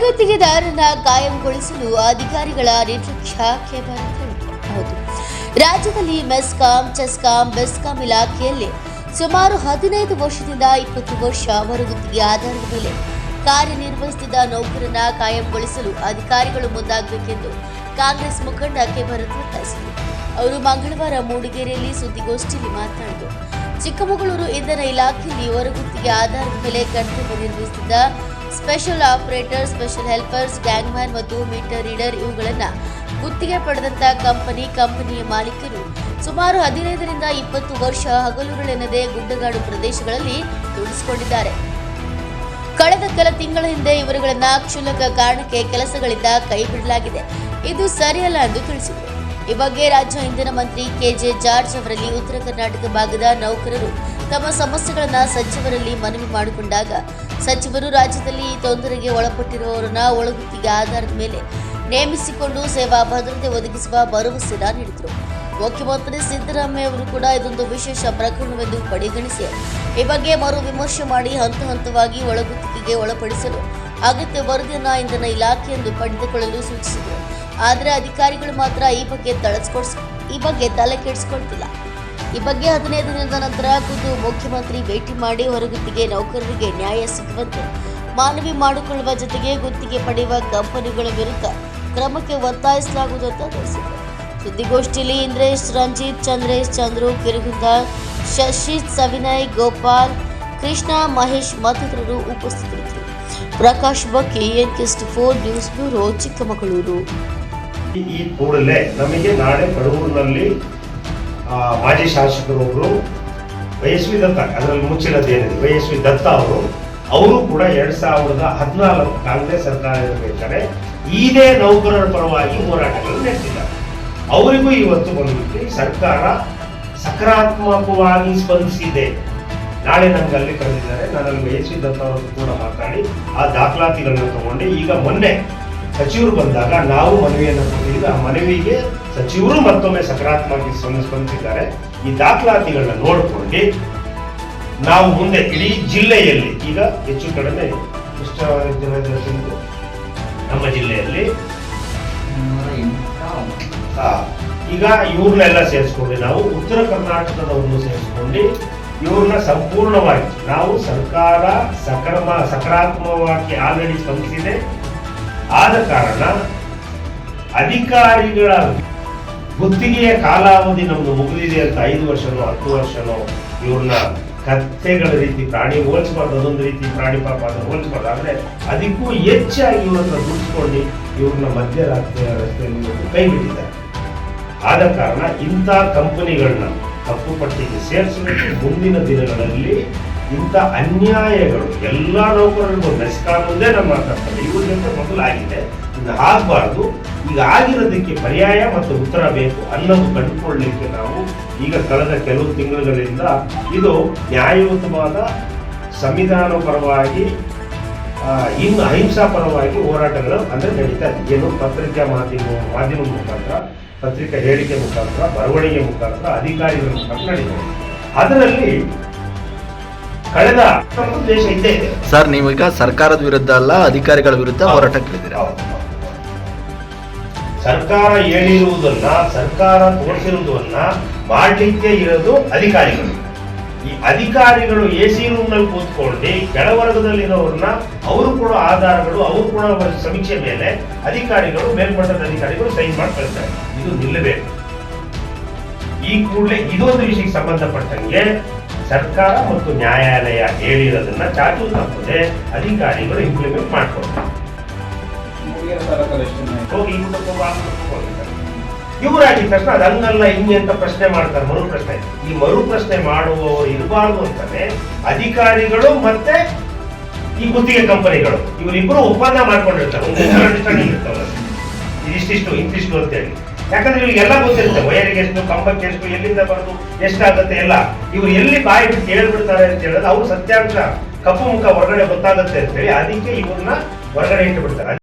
ಹೊರಗುತ್ತಿಗೆದಾರನ ಕಾಯಂಗೊಳಿಸಲು ಅಧಿಕಾರಿಗಳ ನಿರ್ಲಕ್ಷ್ಯಕ್ಕೆ ಹೌದು ರಾಜ್ಯದಲ್ಲಿ ಮೆಸ್ಕಾಂ, ಚೆಸ್ಕಾಂ ಬೆಸ್ಕಾಂ ಇಲಾಖೆಯಲ್ಲಿ ಸುಮಾರು ಹದಿನೈದು ವರ್ಷದಿಂದ ಇಪ್ಪತ್ತು ವರ್ಷ ಹೊರಗುತ್ತಿಗೆ ಆಧಾರದ ಮೇಲೆ ಕಾರ್ಯನಿರ್ವಹಿಸುತ್ತಿದ್ದ ನೌಕರನ ಕಾಯಂಗೊಳಿಸಲು ಅಧಿಕಾರಿಗಳು ಮುಂದಾಗಬೇಕೆಂದು ಕಾಂಗ್ರೆಸ್ ಮುಖಂಡ ಕೆ ಭರತ್ ಒತ್ತಾಯಿಸಿದರು ಅವರು ಮಂಗಳವಾರ ಮೂಡಿಗೆರೆಯಲ್ಲಿ ಸುದ್ದಿಗೋಷ್ಠಿಯಲ್ಲಿ ಮಾತನಾಡಿದರು. ಚಿಕ್ಕಮಗಳೂರು ಇಂಧನ ಇಲಾಖೆಯಲ್ಲಿ ಹೊರಗುತ್ತಿಗೆ ಆಧಾರದ ಮೇಲೆ ಕರ್ತವ್ಯ ನಿರ್ವಹಿಸುತ್ತಿದ್ದ special operator, special helpers, gangman ಮತ್ತು ಮೀಟರ್ ರೀಡರ್ ಇವುಗಳನ್ನ ಗುತ್ತಿಗೆ ಪಡೆದಂತ ಕಂಪನಿ, ಕಂಪನಿಯ ಮಾಲೀಕರು ಸುಮಾರು ಹದಿನೈದರಿಂದ ಇಪ್ಪತ್ತು ವರ್ಷ ಹಗಲುಗಳೆನ್ನದೆ ಗುಡ್ಡಗಾಡು ಪ್ರದೇಶಗಳಲ್ಲಿ ದುಡಿಸಿಕೊಂಡಿದ್ದಾರೆ ಕಳೆದ ಕೆಲ ತಿಂಗಳ ಹಿಂದೆ ಇವರುಗಳನ್ನ ಕ್ಷುಲ್ಲಕ ಕಾರಣಕ್ಕೆ ಕೆಲಸಗಳಿಂದ ಕೈಬಿಡಲಾಗಿದೆ ಇದು ಸರಿಯಲ್ಲ ಎಂದು ತಿಳಿಸಿದರು ಈ ಬಗ್ಗೆ ರಾಜ್ಯ ಇಂಧನ ಮಂತ್ರಿ ಕೆಜೆ ಜಾರ್ಜ್ ಅವರಲ್ಲಿ ಉತ್ತರ ಕರ್ನಾಟಕ ಭಾಗದ ನೌಕರರು ತಮ್ಮ ಸಮಸ್ಯೆಗಳನ್ನ ಸಚಿವರಲ್ಲಿ ಮನವಿ ಮಾಡಿಕೊಂಡಾಗ ಸಚಿವರು ರಾಜ್ಯದಲ್ಲಿ ಈ ತೊಂದರೆಗೆ ಒಳಪಟ್ಟಿರುವವರನ್ನ ಒಳಗುತ್ತಿಗೆ ಆಧಾರದ ಮೇಲೆ ನೇಮಿಸಿಕೊಂಡು ಸೇವಾ ಭದ್ರತೆ ಒದಗಿಸುವ ಭರವಸೆನ ನೀಡಿದರು. ಮುಖ್ಯಮಂತ್ರಿ ಸಿದ್ದರಾಮಯ್ಯ ಅವರು ಕೂಡ ಇದೊಂದು ವಿಶೇಷ ಪ್ರಕರಣವೆಂದು ಪರಿಗಣಿಸಿ, ಈ ಬಗ್ಗೆ ಮರು ವಿಮರ್ಶೆ ಮಾಡಿ ಹಂತ ಹಂತವಾಗಿ ಒಳಗುತ್ತಿಗೆಗೆ ಒಳಪಡಿಸಲು ಅಗತ್ಯ ವರದಿಯನ್ನು ಇಂಧನ ಇಲಾಖೆಯೆಂದು ಪಡೆದುಕೊಳ್ಳಲು ಸೂಚಿಸಿದರು. ಆದರೆ ಅಧಿಕಾರಿಗಳು ಮಾತ್ರ ಈ ಬಗ್ಗೆ ತಳಸ್ಕೊಡ್ಸ್, ಈ ಬಗ್ಗೆ ತಲೆ ಕೆಡಿಸಿಕೊಳ್ತಿಲ್ಲ. ಈ ಬಗ್ಗೆ ಹದಿನೈದು ದಿನದ ನಂತರ ಖುದ್ದು ಮುಖ್ಯಮಂತ್ರಿ ಭೇಟಿ ಮಾಡಿ ಹೊರಗುತ್ತಿಗೆ ನೌಕರರಿಗೆ ನ್ಯಾಯ ಸಿಗುವಂತೆ ಮಾನವಿ ಮಾಡಿಕೊಳ್ಳುವ ಜೊತೆಗೆ ಗುತ್ತಿಗೆ ಪಡೆಯುವ ಕಂಪನಿಗಳ ವಿರುದ್ಧ ಕ್ರಮಕ್ಕೆ ಒತ್ತಾಯಿಸಲಾಗುವುದು ಅಂತ ತಿಳಿಸಿದರು ಸುದ್ದಿಗೋಷ್ಠಿಯಲ್ಲಿ ಇಂದ್ರೇಶ್, ರಂಜಿತ್, ಚಂದ್ರೇಶ್, ಚಂದ್ರು ಕಿರುಗುಂದ ಶಶಿ ಸವಿನಯ್, ಗೋಪಾಲ್, ಕೃಷ್ಣ, ಮಹೇಶ್ ಮತ್ತಿತರರು ಉಪಸ್ಥಿತರಿದ್ದರು. ಪ್ರಕಾಶ್ ಬಕ್ಕೆ ಎನ್ ಕೆಸ್ಟ್ ಫೋರ್, ನ್ಯೂಸ್ ಬ್ಯೂರೋ, ಚಿಕ್ಕಮಗಳೂರು. ಈ- ಕೂಡಲೇ ನಮಗೆ ನಾಳೆ ಕಡೂರಿನಲ್ಲಿ ಮಾಜಿ ಶಾಸಕರೊಬ್ರು ವಯಸ್ವಿ ದತ್ತ, ಅದರಲ್ಲಿ ಮುಚ್ಚಿರೋದೇನಿದೆ ವಯಸ್ವಿ ದತ್ತ ಅವರು ಅವರು ಕೂಡ ಎರಡ್ ಸಾವಿರದ ಹದಿನಾಲ್ಕು ಕಾಂಗ್ರೆಸ್ ಸರ್ಕಾರ ಇರಬೇಕಾದ್ರೆ ಇದೇ ನೌಕರರ ಪರವಾಗಿ ಹೋರಾಟಗಳನ್ನು ನಡೆಸಿದ್ದಾರೆ. ಅವರಿಗೂ ಇವತ್ತು ಬಂದ್ಬಿಟ್ಟು ಸರ್ಕಾರ ಸಕಾರಾತ್ಮಕವಾಗಿ ಸ್ಪಂದಿಸಿದೆ. ನಾಳೆ ನಮ್ಗೆ ಅಲ್ಲಿ ಕರೆದಿದ್ದಾರೆ. ನಾನು ಅಲ್ಲಿ ವಯಸ್ವಿ ದತ್ತ ಅವರು ಕೂಡ ಮಾತಾಡಿ ಆ ದಾಖಲಾತಿಗಳನ್ನು ತಗೊಂಡು. ಈಗ ಮೊನ್ನೆ ಸಚಿವರು ಬಂದಾಗ ನಾವು ಮನವಿಯನ್ನು ಕೊಟ್ಟಿದ್ದು ಆ ಮನವಿಗೆ ಸಚಿವರು ಮತ್ತೊಮ್ಮೆ ಸಕಾರಾತ್ಮಕವಾಗಿ ಸ್ಪಂದ- ಸ್ಪಂದಿಸಿದ್ದಾರೆ. ಈ ದಾಖಲಾತಿಗಳನ್ನ ನೋಡಿಕೊಂಡು ನಾವು ಮುಂದೆ ಇಡೀ ಜಿಲ್ಲೆಯಲ್ಲಿ ಈಗ ಹೆಚ್ಚು ಕಡಿಮೆ ಎಷ್ಟು ಜನ ನಮ್ಮ ಜಿಲ್ಲೆಯಲ್ಲಿ ಈಗ ಇವ್ರನ್ನೆಲ್ಲ ಸೇರಿಸ್ಕೊಂಡು ನಾವು ಉತ್ತರ ಕರ್ನಾಟಕದವ್ರನ್ನು ಸೇರಿಸ್ಕೊಂಡು ಇವ್ರನ್ನ ಸಂಪೂರ್ಣವಾಗಿ ನಾವು ಸರ್ಕಾರ ಸಕ್ರಮ, ಸಕಾರಾತ್ಮಕವಾಗಿ ಆಲ್ರೆಡಿ ಸ್ಪಂದಿಸಿದೆ. ಆದ ಕಾರಣ ಅಧಿಕಾರಿಗಳ ಗುತ್ತಿಗೆಯ ಕಾಲಾವಧಿ ನಮ್ದು ಮುಗಿದಿದೆ ಅಂತ ಐದು ವರ್ಷನೋ ಹತ್ತು ವರ್ಷನೋ ಇವ್ರನ್ನ ಕತ್ತೆಗಳ ರೀತಿ ಪ್ರಾಣಿ ಹೋಲಿಸ್ಬಾರ್ದು, ಅದೊಂದು ರೀತಿ ಪ್ರಾಣಿ ಪಾಪ ಅದನ್ನು ಹೋಲಿಸ್ಬಾರ್ದು. ಆದ್ರೆ ಅದಕ್ಕೂ ಹೆಚ್ಚಾಗಿ ಇವ್ರನ್ನ ದುಡಿಸ್ಕೊಂಡು ಇವ್ರನ್ನ ಮಧ್ಯರಾತ್ರಿ ರಸ್ತೆಯಲ್ಲಿ ಕೈ ಬಿಟ್ಟಿದ್ದಾರೆ. ಆದ ಕಾರಣ ಇಂಥ ಕಂಪನಿಗಳನ್ನ ಕಪ್ಪು ಪಟ್ಟಿಗೆ ಸೇರಿಸಬೇಕು. ಮುಂದಿನ ದಿನಗಳಲ್ಲಿ ಇಂಥ ಅನ್ಯಾಯಗಳು ಎಲ್ಲ ನೌಕರರಿಗೂ ಮೆಸ್ಕಾಂ ನಮ್ಮ ಮಾತಾಡ್ತಾರೆ ಇವ್ರಿಗಿಂತ ಮೊದಲು ಆಗಿದೆ. ಇದು ಆಗಬಾರ್ದು. ಈಗ ಆಗಿರೋದಕ್ಕೆ ಪರ್ಯಾಯ ಮತ್ತು ಉತ್ತರ ಬೇಕು ಅನ್ನೋದು ಕಂಡುಕೊಳ್ಳಲಿಕ್ಕೆ ನಾವು ಈಗ ಕಳೆದ ಕೆಲವು ತಿಂಗಳುಗಳಿಂದ ಇದು ನ್ಯಾಯಯುತವಾದ ಸಂವಿಧಾನ ಪರವಾಗಿ ಇನ್ನು ಅಹಿಂಸಾ ಪರವಾಗಿ ಹೋರಾಟಗಳು ಅಂದರೆ ನಡೀತಾ ಇದೆ. ಏನು ಪತ್ರಿಕಾ ಮಾಧ್ಯಮ ಮಾಧ್ಯಮ ಮುಖಾಂತರ, ಪತ್ರಿಕಾ ಹೇಳಿಕೆ ಮುಖಾಂತರ, ಬರವಣಿಗೆ ಮುಖಾಂತರ, ಅಧಿಕಾರಿಗಳ ಮುಖಾಂತರ ನಡೀತಾ ಅದರಲ್ಲಿ ಕಳೆದ ದೇಶ ಇದ್ದೇ ಇದೆ. ಸರ್ ನೀವೀಗ ಸರ್ಕಾರದ ವಿರುದ್ಧ ಅಲ್ಲ ಅಧಿಕಾರಿಗಳ ವಿರುದ್ಧ ಹೋರಾಟಕ್ಕೆ. ಸರ್ಕಾರ ಹೇಳಿರುವುದನ್ನ ಸರ್ಕಾರ ತೋರಿಸಿರುವುದನ್ನ ಮಾಡಲಿಕ್ಕೆ ಇರೋದು ಅಧಿಕಾರಿಗಳು. ಈ ಅಧಿಕಾರಿಗಳು ಎ ಸಿ ರೂಮ್ನಲ್ಲಿ ಕೂತ್ಕೊಂಡು ಕೆಳವರ್ಗದಲ್ಲಿರೋರನ್ನ ಅವರು ಕೂಡ ಆಧಾರಗಳು ಅವರು ಕೂಡ ಸಮೀಕ್ಷೆ ಮೇಲೆ ಅಧಿಕಾರಿಗಳು ಮೇಲ್ಮಟ್ಟದ ಅಧಿಕಾರಿಗಳು ಸೈನ್ ಮಾಡಿ ಕಳಿಸ್ತಾರೆ. ಇದು ನಿಲ್ಲಬೇಕು. ಈ ಕೂಡಲೇ ಇದೊಂದು ವಿಷಯಕ್ಕೆ ಸಂಬಂಧಪಟ್ಟಂಗೆ ಸರ್ಕಾರ ಮತ್ತು ನ್ಯಾಯಾಲಯ ಹೇಳಿರೋದನ್ನ ಚಾಚು ತಪ್ಪದೆ ಅಧಿಕಾರಿಗಳು ಇಂಪ್ಲಿಮೆಂಟ್ ಮಾಡ್ಕೊಡ್ತಾರೆ ಹೋಗಿ. ಇವರಾಗಿದ್ದ ತಕ್ಷಣ ಅದು ಹಿಂಗೆ ಅಂತ ಪ್ರಶ್ನೆ ಮಾಡ್ತಾರೆ, ಮರು ಪ್ರಶ್ನೆ ಈ ಮರು ಪ್ರಶ್ನೆ ಮಾಡುವವರು ಇರಬಾರ್ದು ಅಂತಾನೆ ಅಧಿಕಾರಿಗಳು ಮತ್ತೆ ಈ ಗುತ್ತಿಗೆ ಕಂಪನಿಗಳು ಇವರಿಬ್ಬರು ಒಪ್ಪಂದ ಮಾಡ್ಕೊಂಡಿರ್ತಾರೆ. ಇದಿಷ್ಟಿಷ್ಟು, ಇಂತಿಷ್ಟು ಅಂತೇಳಿ ಯಾಕಂದ್ರೆ ಇವ್ರಿಗೆಲ್ಲ ಗೊತ್ತಿರುತ್ತೆ ವೈರಿಗೆ ಎಷ್ಟು, ಕಂಬಕ್ಕೆ ಎಷ್ಟು, ಎಲ್ಲಿಂದ ಬರೋದು, ಎಷ್ಟಾಗತ್ತೆ ಎಲ್ಲ. ಇವ್ರು ಎಲ್ಲಿ ಬಾಯಿ ಬಿಟ್ಟು ಅಂತ ಹೇಳಿದ್ರೆ ಅವ್ರು ಸತ್ಯಾಂಶ ಕಪ್ಪು ಮುಖ ಹೊರಗಡೆ ಗೊತ್ತಾಗುತ್ತೆ ಅಂತ ಹೇಳಿ ಅದಕ್ಕೆ ಇವ್ರನ್ನ ಹೊರಗಡೆ ಇಟ್ಟು ಬಿಡ್ತಾರೆ.